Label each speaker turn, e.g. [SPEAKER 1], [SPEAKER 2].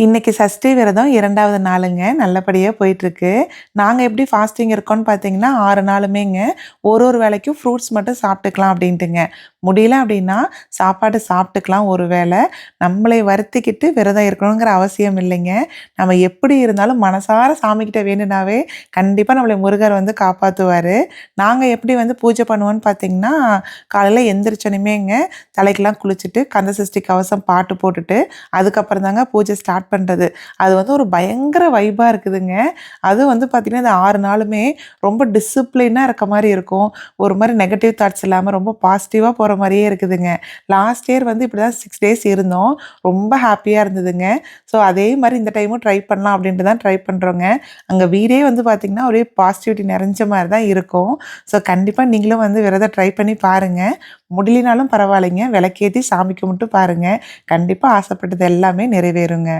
[SPEAKER 1] இன்றைக்கி சஷ்டி விரதம் இரண்டாவது நாளுங்க. நல்லபடியாக போயிட்டுருக்கு. நாங்கள் எப்படி ஃபாஸ்டிங் இருக்கோம்னு பார்த்தீங்கன்னா ஆறு நாளுமேங்க. ஒரு ஒரு வேலைக்கும் ஃப்ரூட்ஸ் மட்டும் சாப்பிட்டுக்கலாம் அப்படின்ட்டுங்க. முடியல அப்படின்னா சாப்பாடு சாப்பிட்டுக்கலாம் ஒரு வேளை நம்மளை வருத்திக்கிட்டு விரதம் இருக்கணுங்கிற அவசியம் இல்லைங்க. நம்ம எப்படி இருந்தாலும் மனசார சாமிக்கிட்ட வேணுனாவே கண்டிப்பாக நம்மளை முருகர் வந்து காப்பாற்றுவார் நாங்கள் எப்படி வந்து பூஜை பண்ணுவோன்னு பார்த்தீங்கன்னா காலையில் எந்திரிச்சோனுமேங்க தலைக்கெல்லாம் குளிச்சுட்டு கந்த சஷ்டி கவசம் பாட்டு போட்டுட்டு அதுக்கப்புறம் தாங்க பூஜை ஸ்டார்ட் பண்ணுறது அது வந்து ஒரு பயங்கர வைபாக இருக்குதுங்க. அதுவும் வந்து பார்த்திங்கன்னா இந்த ஆறு நாளுமே ரொம்ப டிசிப்ளினாக இருக்க மாதிரி இருக்கும். ஒரு மாதிரி நெகட்டிவ் தாட்ஸ் இல்லாமல் ரொம்ப பாசிட்டிவாக போகிற மாதிரியே இருக்குதுங்க. லாஸ்ட் இயர் வந்து இப்படி தான் சிக்ஸ் டேஸ் இருந்தோம். ரொம்ப ஹாப்பியாக இருந்ததுங்க. ஸோ அதே மாதிரி இந்த டைமும் ட்ரை பண்ணலாம் அப்படின்ட்டு தான் ட்ரை பண்ணுறோங்க அங்கே வீடே வந்து பார்த்திங்கன்னா ஒரே பாசிட்டிவிட்டி நிறைஞ்ச மாதிரி தான் இருக்கும். ஸோ கண்டிப்பாக நீங்களும் வந்து விரதம் ட்ரை பண்ணி பாருங்கள் முடியலினாலும் பரவாயில்லைங்க. விளக்கேற்றி சாமி கும்பிட்டு பாருங்கள் கண்டிப்பாக ஆசைப்பட்டது எல்லாமே நிறைவேறுங்க.